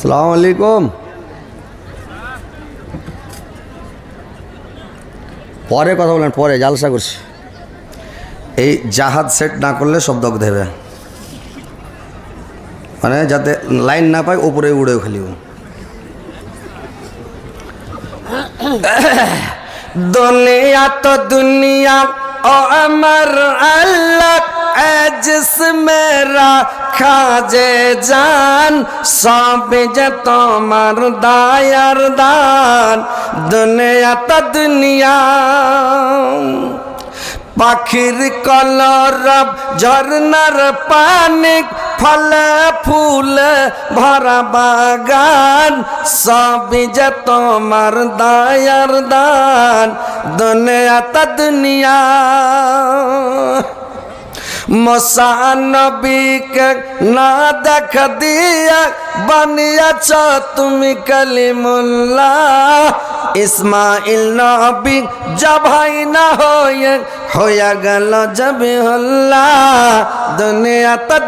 সালাম আলাইকুম। পরে কথা বলেন, পরে জালসা করছি। এই জাহাজ সেট না করলে শব্দ দেবে মানে যাতে লাইন না পায়, উপরে উড়েও খালি দুনিয়া তো দুনিয়া, ও আমার আল্লাহ। জিসমে খাজে জান সব যে তোমার দায়ার দান দুনিয়া তো দুনিয়া পাখির কলরব ঝর্নার পানি ফলে ফুল ভরা বাগান সবই যে তোমার দায়ার দান দুনিয়া তা দুনিয়া মসানবীকে না দেখ দিয়া বানিয়াছ তুমি কালিমুল্লাহ। ইসমাইল নবী জবাই না হয়ে হইয়া গেল জবে হল্লা দুনিয়া তা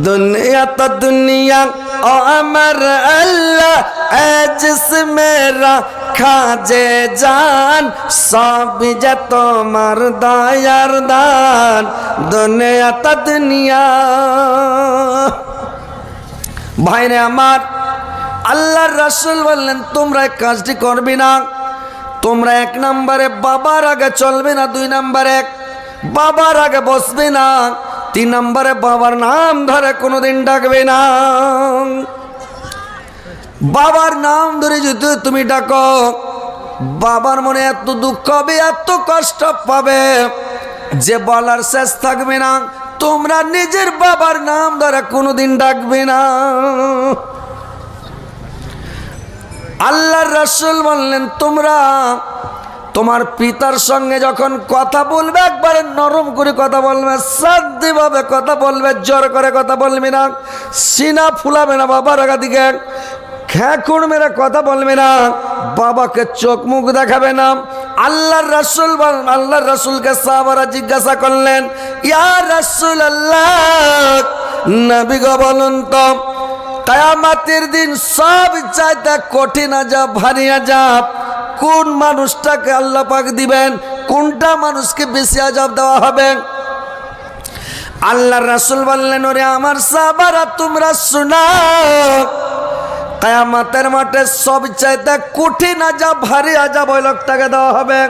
দুনিয়া তো দুনিয়া ও আমার আল্লাহ জিস মেরা খাজে জান সব যে তোমার দয়ার দান দুনিয়া তো দুনিয়া ভাইরে আমার আল্লাহর রাসূল বললেন তোমরা কাজটি করবে না তোমরা এক নম্বরে বাবার আগে চলবে না দুই নম্বরে বাবার আগে বসবে না তিন নম্বরে বাবার নাম ধরে কোনোদিন ডাকবে না। বাবার নাম ধরে যদি তুমি ডাকো, বাবার মনে এত দুঃখ হবে, এত কষ্ট পাবে, যে বলার শেষ থাকবে না। তোমরা নিজের বাবার নাম ধরে কোনোদিন ডাকবে না। আল্লাহর রসুল বললেন, তোমরা তোমার পিতার সঙ্গে যখন কথা বলবে, একবারে নরম করে কথা বলবে সাধ্যভাবে কথা বলবে, জোর করে কথা বলবে না, সিনা ফুলাবে না বাবার আগা দিকে খ্যাকুড় মেরে কথা বলবে না, বাবাকে চোখ মুখ দেখাবে না। আল্লাহর রাসুল আল্লাহর রাসুলকে সাহাবারা জিজ্ঞাসা করলেন, ইয়া রাসুল আল্লাহ নবী বলুন তো, কায়ামাতের দিন সব চাইতে কঠিন আজাব, ভারী আজাব। কোন মানুষটাকে আল্লাহ পাক দিবেন? কোনটা মানুষকে বেশি আজাব দেওয়া হবে? আল্লাহ রাসুল বললেন, ওরে আমার সাবারা তোমরা শোনাও কায়ামাতের মাঠে সব চাইতে কঠিন আজাব, ভারী আজাব ওই লোকটাকে দেওয়া হবে।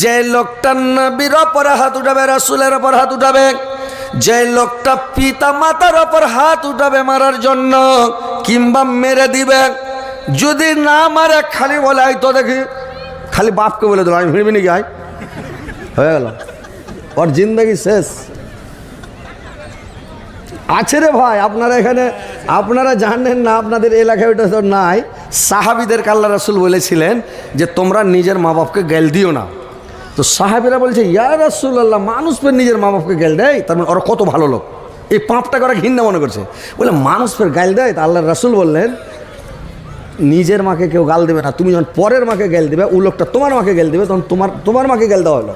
যে লোকটা নবীর ওপরে হাত উঠাবে, রাসুলের ওপর হাত উঠাবে। যে লোকটা পিতা মাতার ওপর হাত উঠাবে মারার জন্য, কিংবা মেরে দিবে। যদি না মারে, খালি বলে আই তো দেখি। খালি বাপকে বলে দিল আমি ভিড়বি নাকি, আয়। হয়ে গেল। ওর জিন্দগি শেষ। আছে রে ভাই, আপনারা এখানে, আপনারা জানেন না, আপনাদের এলাকায় ওটা তো নাই। সাহাবিদের কাল্লা রাসুল বলেছিলেন যে, তোমরা নিজের মা বাপকে গেল দিও না। তো সাহাবিরা বলছে, ইয়া রাসুল আল্লাহ মানুষ ফের নিজের মা বাপকে গেল দেয়? তার মানে ওরা কত ভালো লোক। এই পাপটা করা ঘৃণা মনে করছে। বলে, মানুষ ফের গাল দেয়? তা আল্লাহ রাসুল বললেন নিজের মাকে কেউ গাল দেবে না। তুমি যখন পরের মাকে গেল দেবে, ও লোকটা তোমার মাকে গেল দেবে, তখন তোমার তোমার মাকে গেল দেওয়া হলো।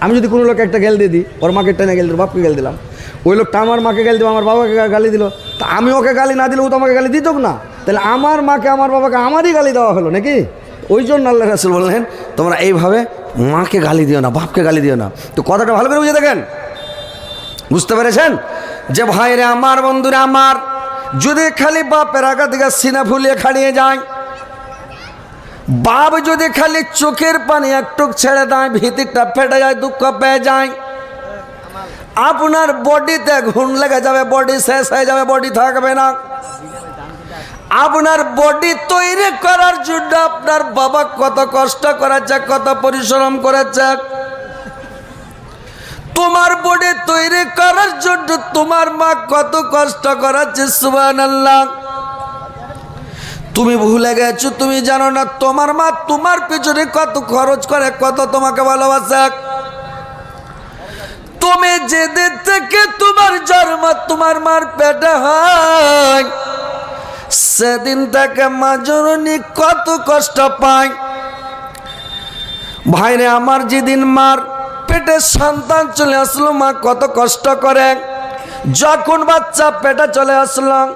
আমি যদি কোনো লোক একটা গেল দিয়ে দিই, ওর মাকে টেনে গেল দিল বাপকে গেল দিলাম। ওই লোকটা আমার মাকে গেল দিল আমার বাবাকে গালি দিল। তা আমি ওকে গালি না দিলে ও তো আমাকে গালি দিত না। তাহলে আমার মাকে, আমার বাবাকে আমারই গালি দেওয়া হলো নাকি? ওই জন্য আল্লাহ রাসুল বললেন, তোমরা এইভাবে মাকে গালি দিও না, বাপকে গালি দিও না। তো কথাটা ভালো করে বুঝে দেখেন। বুঝতে পেরেছেন? যে ভাইরে আমার, বন্ধুরা আমার যদি খালি বাপের আগা দিকে সিনা ফুলিয়ে খাড়িয়ে যায়, বাপ যদি খালি চোখের পানি একটু ছেড়ে দেয় ভিতিরটা ফেটে যায়, দুঃখ পেয়ে যায়, আপনার বডিতে ঘুণ লেগে যাবে, বডি শেষ হয়ে যাবে, বডি থাকবে না। আপনার বডি তৈরি করার জন্য আপনার বাবা কত কষ্ট করেছে, কত পরিশ্রম করেছে। তোমার বডি তৈরি করার জন্য তোমার মা কত কষ্ট করাচ্ছে সুবান আল্লাহ তুমি ভুলে গেছো, তুমি জানো না, তোমার মা তোমার পিছনে কত খরচ করে, কত তোমাকে ভালোবাসে। তুমি যেদিন থেকে তোমার জন্ম, তোমার মার পেটে হয়, সেদিন থেকে মা জননী কত কষ্ট পায়। ভাইরে, আমার যেদিন মার পেটে সন্তান চলে আসলো, মা কত কষ্ট করে। যখন বাচ্চা পেটে চলে আসলাম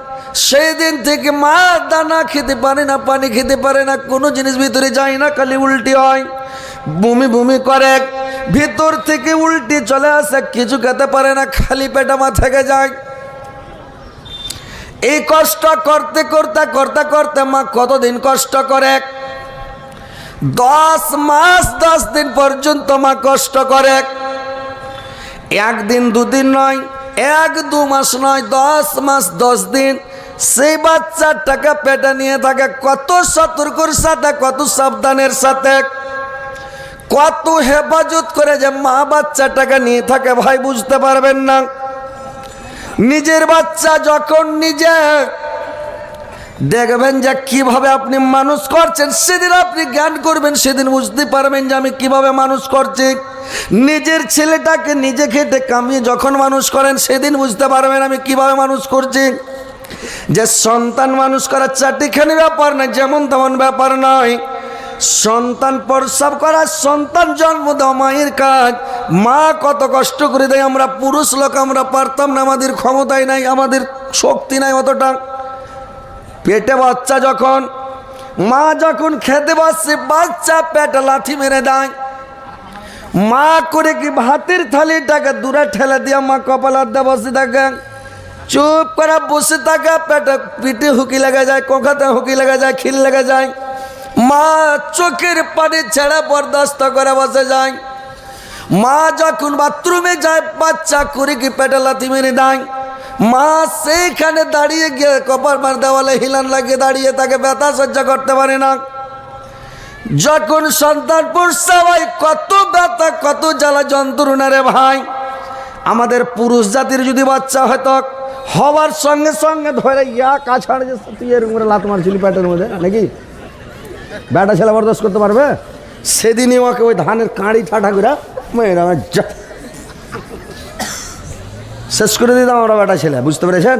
সেই দিন থেকে মা দানা খেতে পারে না, পানি খেতে পারে না, কোনো জিনিস ভিতরে যায় না, খালি উল্টি হয়, বমি বমি করে। ভিতর থেকে উল্টি চলে আসে, কিছু খেতে পারে না, খালি পেটা মা থেকে যায়। এই কষ্ট করতে করতে করতে করতে মা কতদিন কষ্ট করে? দশ মাস, দশ দিন পর্যন্ত মা কষ্ট করে। একদিন দুদিন নয়, এক দু মাস নয়, দশ মাস, দশ দিন। সেই বাচ্চার টাকা পেটে নিয়ে থাকে, কত সতর্কর সাথে, কত সাবধানের সাথে। কত হেফাজত করে যে মা বাচ্চাটাকে নিয়ে থাকে, ভাই বুঝতে পারবেন না। নিজের বাচ্চা যখন নিজে দেখবেন যে কীভাবে আপনি মানুষ করছেন। সেদিন আপনি জ্ঞান করবেন, সেদিন বুঝতে পারবেন যে আমি কীভাবে মানুষ করছি। নিজের ছেলেটাকে নিজে খেটে কামিয়ে যখন মানুষ করেন, সেদিন বুঝতে পারবেন আমি কীভাবে মানুষ করছি। যে সন্তান মানুষ করার চারটিখানি ব্যাপার না যেমন তেমন ব্যাপার নয়। সন্তান প্রসব করা, সন্তান জন্ম দেওয়া, মায়ের কাজ। মা কত কষ্ট করে দেয়, আমরা পুরুষ লোক, আমরা পারতাম না, আমাদের ক্ষমতাই নাই, আমাদের শক্তি নাই অতটা। পেটে বাচ্চা যখন, মা যখন খেতে বসছে বাচ্চা পেটে লাঠি মেরে দেয়। মা করে কি ভাতের থালিটাকে দূরে ঠেলে দিয়ে মা কপালার দিয়ে বসে থাকে। চুপ করে বসে থাকে, পেটে পিঠে হুকি লেগে যায় কোখাতে হুকি লেগে যায়, খিল লেগে যায়। মা চোখের পানি ছেড়ে বরদাস্ত করে বসে যায়। মা যখন বাথরুমে যায়, বাচ্চা করে কি পেটে লাথি মেরে দেয়। মা সেইখানে দাঁড়িয়ে গিয়ে কপার মার দেওয়ালে হিলান লাগিয়ে দাঁড়িয়ে তাকে ব্যথা সহ্য করতে পারে না। যখন সন্তান হয় কত ব্যথা, কত জ্বালা যন্ত্রণা রে ভাই। আমাদের পুরুষ জাতির যদি বাচ্চা হয়তো, হওয়ার সঙ্গে সঙ্গে ধরে ইয়া কাছাড় যে তুই এরকম করে লাত মারছিলি পেটের মধ্যে, নাকি? ব্যাটা ছেলে বরদাস্ত করতে পারবে? সেদিনই ওকে ওই ধানের কাঁড়ি ঠাঠা করে মেয়েরা শেষ করে দিতাম আমরা বেটা ছেলে, বুঝতে পেরেছেন?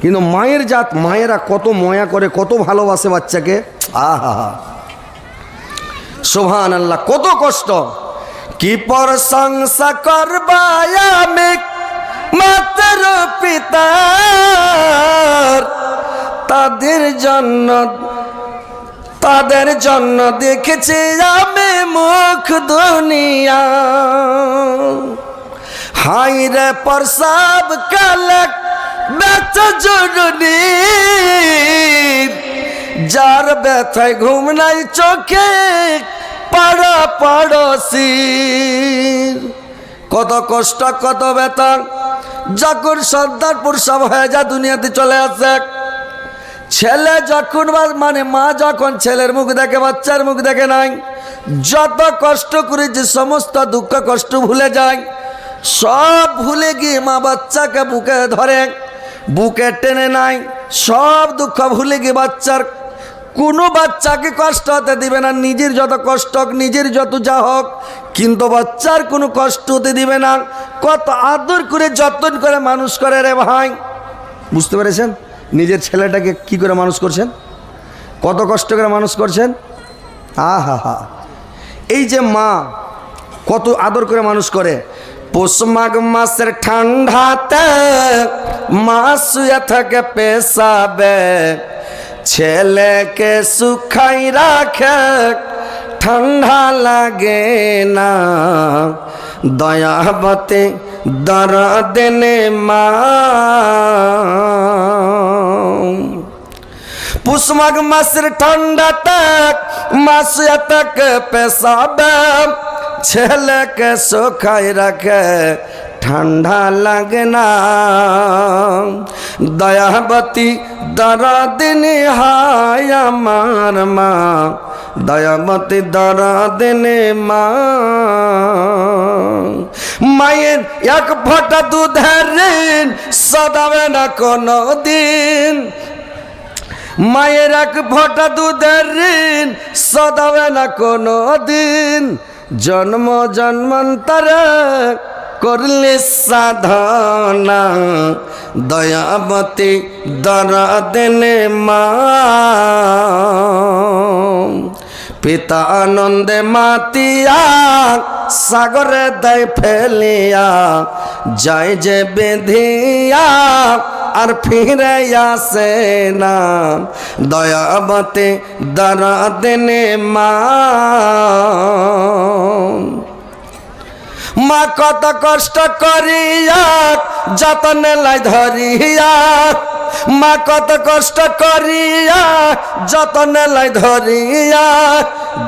কিন্তু মায়ের জাত, মায়েরা কত ময়া করে, কত ভালোবাসে বাচ্চাকে। আহা হা সোভান আল্লাহ কত কষ্ট। কি প্রশংসা করবায়ামে মাতর পিতার? তাদের জন্য তাদের জন্য দেখেছি আমি মুখ দুনিয়া। হাই রে প্রসাব কালক বেচা জরুরি যার ব্যথায় ঘুম নাই চোখে, পাড়া পড়শি কত কষ্ট, কত ব্যথা, যখন সন্তান প্রসব হয়ে যা দুনিয়াতে চলে আসে। ছেলে যখন মানে মা যখন ছেলের মুখ দেখে, বাচ্চার মুখ দেখে নাই, যত কষ্ট করে যে সমস্ত দুঃখ কষ্ট ভুলে যায় সব ভুলে গিয়ে মা বাচ্চাকে বুকে ধরে, বুকে টেনে নাই সব দুঃখ ভুলে গিয়ে বাচ্চার, কোনো বাচ্চাকে কষ্ট হতে দিবে না। নিজের যত কষ্ট হোক, নিজের যত যা হোক, কিন্তু বাচ্চার কোনো কষ্ট হতে দিবে না। কত আদর করে, যত্ন করে মানুষ করে রে ভাই। বুঝতে পেরেছেন? নিজের ছেলেটাকে কি করে মানুষ করছেন? কত কষ্ট করে মানুষ করছেন? আহা, হা। এই যে মা কত আদর করে মানুষ করে পৌষ মাঘ মাসের ঠান্ডাতে মা শুয়ে থাকে পেশাবে ছেলেকে শুকাই রাখে ঠান্ডা লাগে না দয়াবতে দরদেনে মা পুষমাঘ মাসের ঠান্ডাটা মাস তক পেশাবে ছেলেকে শুকাই রাখে, ঠান্ডা লাগে না। দয়াবতী দরাদিনী, হায় আমার মা। দয়াবতী দরাদিনী মা। মায়ের এক ফোঁটা দুধের ঋণ সদাবে না কোনো দিন মায়ের এক ফোঁটা দুধের ঋণ সদাবে না কোনো দিন জন্ম জন্মান্তর করলে সাধনা দয়াবতী দর দেনে মা। পিতা আনন্দে মাতিয়া, সাগরে দেয় ফেলিয়া, যাই যে বেঁধিয়া আর ফিরে আসে না। দয়াবতে দারা দেনে মা। মা কত কষ্ট করিয়া যতনে লাই ধরিয়া। মা কত কষ্ট করিয়া যতনে লাই ধরিয়া।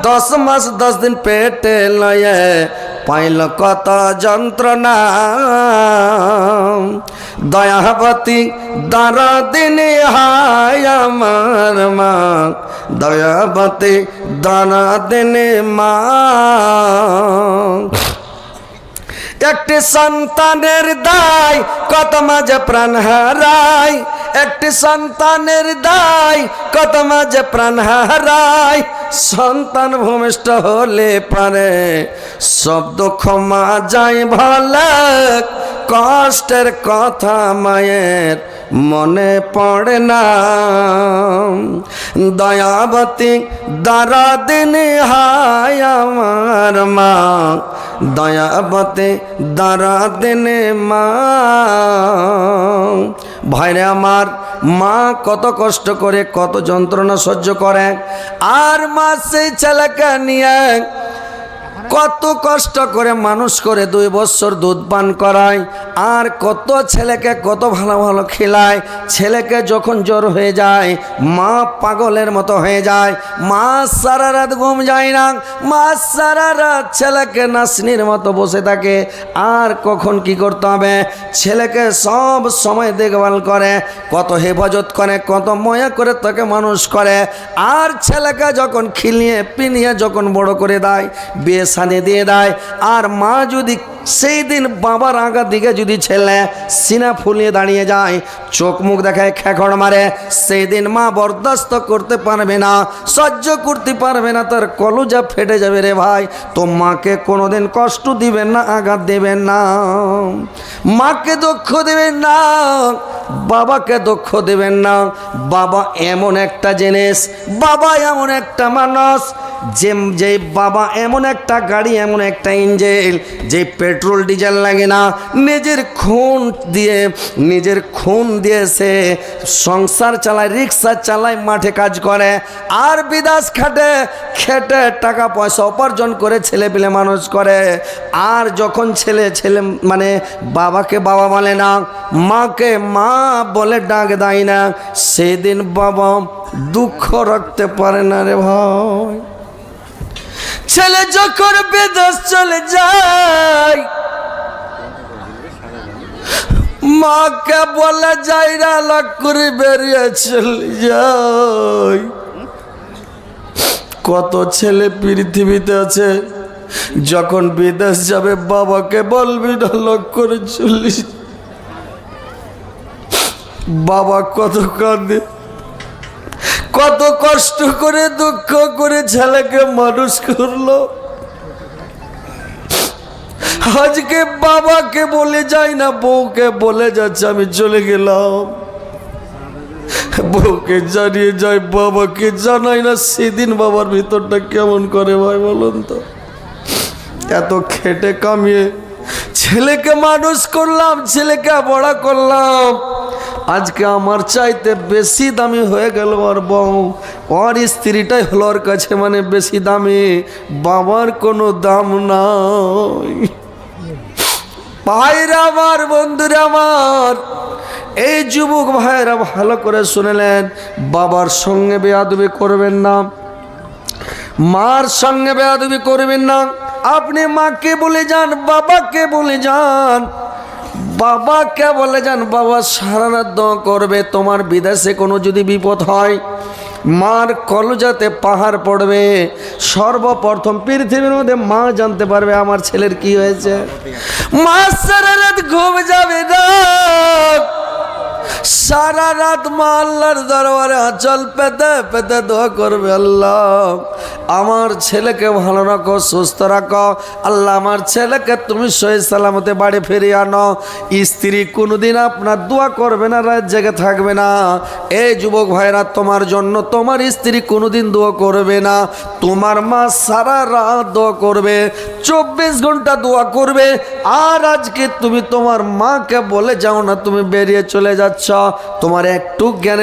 দশ মাস, দশ দিন পেটে লয়ে পাইল কত যন্ত্রণা। দয়াবতী দাঁড়া দিনে হায় আমার মা। দয়াবতী দাঁড়া দিনে মা। একটি সন্তানের দায়, কত মাঝে প্রাণ হারায়। একটি সন্তানের দায়, কত মাঝে প্রাণ হারায়। সন্তান ভূমিষ্ঠ হলে পারে সব দুঃখ মা যায় ভালো কষ্টের কথা মায়ের মনে পড়ে না। দয়াবতী দাঁড়া দিন হায় আমার মা। দয়াবতে দাঁড়া দেনে মা। ভাইরে আমার মা কত কষ্ট করে কত যন্ত্রণা সহ্য করে। আর মা সেই ছেলেকে নিয়ে কত কষ্ট করে মানুষ করে দুই বছর দুধ পান করায় আর কত ছেলেকে কত ভালো ভালো খেলায়, ছেলেকে যখন জ্বর হয়ে যায়, মা পাগলের মতো হয়ে যায়, মা সারা রাত ঘুম যায় না, মা সারা রাত ছেলেকে নাসনির মতো বসে থাকে, আর কখন কি করতে হবে? ছেলেকে সব সময় দেখভাল করে, কত হেফাজত করে, কত ময়া করে তাকে মানুষ করে, আর ছেলেকে যখন খিলিয়ে পিনিয়ে যখন বড় করে দেয় বিয়ে সাদে দিয়ে দেয়, আর মা যদি সেই দিন বাবার আগার দিকে যদি ছেলে সিনা ফুলিয়ে দাঁড়িয়ে যায়, চোখ মুখ দেখায় খেখড় মারে, সেই দিন মা বরদাস্ত করতে পারবে না, সহ্য করতে পারবে না, তার কলুজা ফেটে যাবে রে ভাই। তো মাকে কোনোদিন কষ্ট দিবেন না, আঘাত দেবেন না। মাকে দুঃখ দেবেন না, বাবাকে দুঃখ দেবেন না। বাবা এমন একটা জিনিস, বাবা এমন একটা মানুষ যে যে বাবা এমন একটা গাড়ি, এমন একটা ইঞ্জিন যে পেট্রোল ডিজেল লাগে না, নিজের খুন দিয়ে, নিজের খুন দিয়ে সে সংসার চালায়, রিক্সা চালায়, মাঠে কাজ করে, আর বিদাস খাটে, খেটে টাকা পয়সা উপার্জন করে ছেলে পেলে মানুষ করে। আর যখন ছেলে ছেলে মানে বাবাকে বাবা বলে না, মাকে মা বলে ডাক দেয় না, সেদিন বাবা দুঃখ রাখতে পারে না রে ভাই। ছেলে যখন বিদেশ চলে যায়, মাকে বলে যাই না করে বেরিয়ে চলে যায়। কত ছেলে পৃথিবীতে আছে, যখন বিদেশ যাবে, বাবাকে বলবি না লক করে চল্লিশ বাবা কত কাঁদে। কত কষ্ট করে, দুঃখ করে ছেলেকে মানুষ করল। আজকে বাবাকে বলে যাই না, বউকে বলে যাচ্ছে, আমি চলে গেলাম। বউকে জানিয়ে যাই, বাবাকে জানাই না, সেদিন বাবার ভিতরটা কেমন করে ভাই বলুন তো? এত খেটে কামিয়ে ছেলেকে মানুষ করলাম, ছেলেকে বড় করলাম। আজকে আমার চাইতে বেশি দামি হয়ে গেল ওর বউ। ওর স্ত্রীটাই হলো ওর কাছে মানে বেশি দামি। বাবার কোনো দাম নাই। ভাইরা আমার, বন্ধুরা আমার, এই যুবক ভাইরা ভালো করে শুনেলেন। বাবার সঙ্গে বেয়াদবি করবেন না। মার সঙ্গে বেয়াদবি করবেন না। আপনি মাকে বলে যান, বাবাকে বলে যান। বাবাকে বলে যান, বাবা, সারা রাত দোয়া করবে, তোমার বিদেশে কোনো যদি বিপদ হয়, মার কলজাতে পাহাড় পড়বে, সর্বপ্রথম পৃথিবীর মধ্যে মা জানতে পারবে আমার ছেলের কি হয়েছে। মা, সারা রাত ঘুম যাবে না। সারা রাত মা আল্লাহর দরবারে আচল পেতে পেতে দোয়া করবে আল্লাহ। আমার ছেলেকে ভালো রাখো, সুস্থ রাখো। আল্লাহ, আমার ছেলেকে তুমি সহি সালামতে বাড়ি ফিরিয়ে আনো। স্ত্রী কোনোদিন আপনার দোয়া করবে না, রাত জেগে থাকবে না। এই যুবক ভাইরা, তোমার জন্য তোমার স্ত্রী কোনোদিন দোয়া করবে না। তোমার মা সারা রাত দোয়া করবে, চব্বিশ ঘণ্টা দোয়া করবে। আর আজকে তুমি তোমার মাকে বলে যাও না, তুমি বেরিয়ে চলে যাচ্ছ তোমার একটু জ্ঞানে